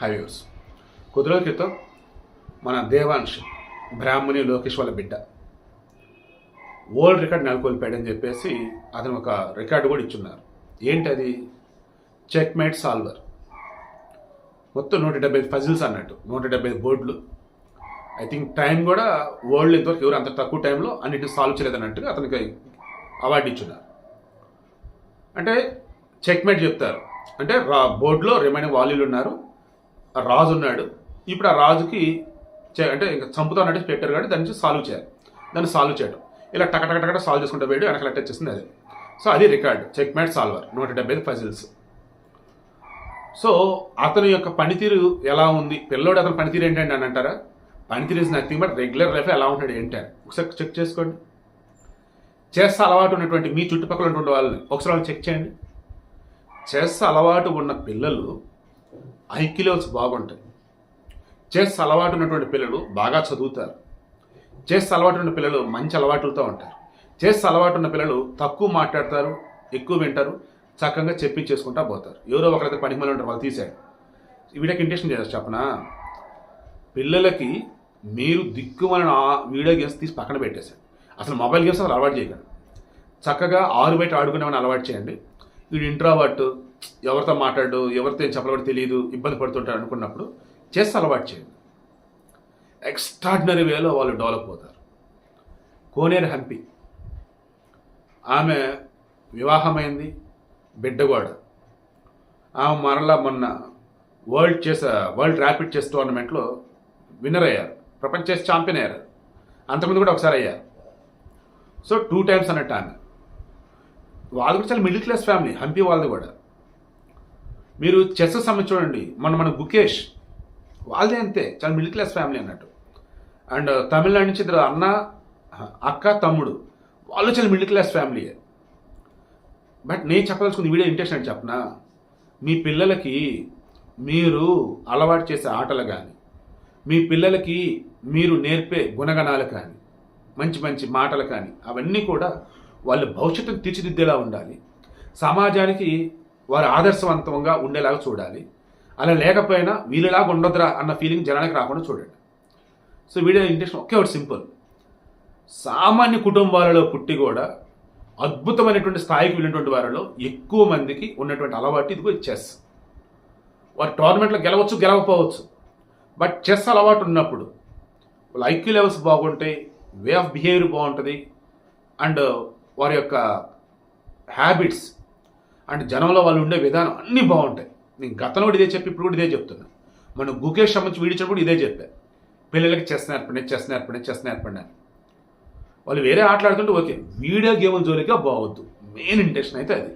Highways కొద్ది రోజుల క్రితం మన దేవాంశ్ బ్రాహ్మణి లోకేష్ వాళ్ళ బిడ్డ. వరల్డ్ రికార్డ్ నెలకొల్పాడని చెప్పేసి అతను ఒక రికార్డు కూడా ఇచ్చున్నారు. ఏంటది? చెక్మేట్ సాల్వర్ మొత్తం నూట డెబ్బై ఐదు పజిల్స్ అన్నట్టు. నూట డెబ్బై ఐదు బోర్డులు ఐ థింక్ టైం కూడా వరల్డ్ ఇంతవరకు ఎవరు అంత తక్కువ టైంలో అన్నిటిని సాల్వ్ చేయలేదు అన్నట్టుగా అతనికి అవార్డు ఇచ్చున్నారు. అంటే చెక్మేట్ చెప్తారు. అంటే బోర్డులో రిమైనింగ్ వాల్యూలు ఉన్నారు. రాజు ఉన్నాడు ఇప్పుడు ఆ రాజుకి చే- అంటే ఇంకా చంపుతానంటే పెట్టారు కాబట్టి దాని నుంచి సాల్వ్ చేయాలి. దాన్ని సాల్వ్ చేయడం ఇలా టక టక టక సాల్వ్ చేసుకుంటూ వేడు వెనకాల అటాచ్ చేస్తుంది అదే. సో అది రికార్డ్. చెక్ మ్యాట్ సాల్వర్ నూట డెబ్బై ఐదు పజిల్స్. సో అతని యొక్క పనితీరు ఎలా ఉంది? పిల్లోడు అతని పనితీరు ఏంటంటే అని అంటారా? పనితీరు is nothing but regular life ఎలా ఉంటాడు ఏంటి ఒకసారి చెక్ చేసుకోండి. చెస్ అలవాటు ఉన్నటువంటి మీ చుట్టుపక్కల ఉన్నటువంటి వాళ్ళని ఒకసారి వాళ్ళు చెక్ చేయండి. చెస్ అలవాటు ఉన్న పిల్లలు ఐక్యులోస్ బాగుంటాయి. చెస్ అలవాటు ఉన్నటువంటి పిల్లలు బాగా చదువుతారు. చెస్ అలవాటు ఉన్న పిల్లలు మంచి అలవాట్లతో ఉంటారు. చెస్ అలవాటు ఉన్న పిల్లలు తక్కువ మాట్లాడతారు ఎక్కువ వింటారు చక్కగా చెప్పించేసుకుంటా పోతారు. ఎవరో ఒకరైతే పనికి మళ్ళీ ఉంటారు వాళ్ళు తీశారు వీడియోకి ఇంటెన్షన్ చేస్తారు చెప్పనా? పిల్లలకి మీరు దిక్కుమని వీడియో గేమ్స్ తీసి పక్కన పెట్టేశారు. అసలు మొబైల్ గేమ్స్ అసలు అలవాటు చేయకండి. చక్కగా ఆరు బయట ఆడుకునేవాడిని అలవాటు చేయండి. వీడు ఇంట్రావర్ట్ ఎవరితో మాట్లాడు ఎవరితో ఏం చెప్పబడి తెలియదు ఇబ్బంది పడుతుంటారు అనుకున్నప్పుడు చేస్తే అలవాటు చేయండి. ఎక్స్ట్రాడినరీ వేలో వాళ్ళు డెవలప్ అవుతారు. కోనేరు హంపి. ఆమె వివాహమైంది బిడ్డ కూడా. ఆమె మరలా మొన్న world chess world rapid chess టోర్నమెంట్లో విన్నర్ అయ్యారు. ప్రపంచ చెస్ ఛాంపియన్ అయ్యారు. అంతకుముందు కూడా ఒకసారి అయ్యారు. సో టూ టైమ్స్ అన్నట్టు ఆమె. వాళ్ళు కూడా చాలా మిడిల్ క్లాస్ ఫ్యామిలీ హంపి వాళ్ళది కూడా. మీరు చెస్ సంబంధించి చూడండి. మన మన గుకేష్ వాళ్ళదే అంతే చాలా మిడిల్ క్లాస్ ఫ్యామిలీ అన్నట్టు. అండ్ తమిళనాడు నుంచి ఇద్దరు అన్న అక్క తమ్ముడు వాళ్ళు చాలా మిడిల్ క్లాస్ ఫ్యామిలీయే బట్ నేను చెప్పదలుచుకున్న వీడియో ఇంట్రెస్ట్ అని చెప్పనా? మీ పిల్లలకి మీరు అలవాటు చేసే ఆటలు కానీ మీ పిల్లలకి మీరు నేర్పే గుణగణాలు కానీ మంచి మంచి మాటలు కానీ అవన్నీ కూడా వాళ్ళ భవిష్యత్తును తీర్చిదిద్దేలా ఉండాలి. సమాజానికి వారు ఆదర్శవంతంగా ఉండేలాగా చూడాలి. అలా లేకపోయినా వీళ్ళలాగా ఉండొద్దురా అన్న ఫీలింగ్ జనానికి రాకుండా చూడండి. సో వీడియో ఇంటెన్షన్ ఒకే ఒకటి సింపుల్ సామాన్య కుటుంబాలలో పుట్టి కూడా అద్భుతమైనటువంటి స్థాయికి వెళ్ళినటువంటి వారిలో ఎక్కువ మందికి ఉన్నటువంటి అలవాటు ఇదిగో చెస్ వారు టోర్నమెంట్లో గెలవచ్చు గెలవకపోవచ్చు. బట్ చెస్ అలవాటు ఉన్నప్పుడు వాళ్ళ ఐక్యూ లెవెల్స్ బాగుంటాయి వే ఆఫ్ బిహేవియర్ బాగుంటుంది. అండ్ వారి యొక్క హ్యాబిట్స్ అండ్ జనంలో వాళ్ళు ఉండే విధానం అన్నీ బాగుంటాయి. నేను గతంలో కూడా ఇదే చెప్పి ఇప్పుడు కూడా ఇదే చెప్తున్నా. మనం గుకేష్ సంబంధించి వీడియో కూడా ఇదే చెప్పా. పిల్లలకి చెస్ నేర్పండి చెస్ నేర్పండి చెస్ నేర్పండి అని వాళ్ళు వేరే ఆటలాడుతుంటే ఓకే వీడియో గేముల జోలిగా బాగొద్దు. మెయిన్ ఇంటెన్షన్ అయితే అది.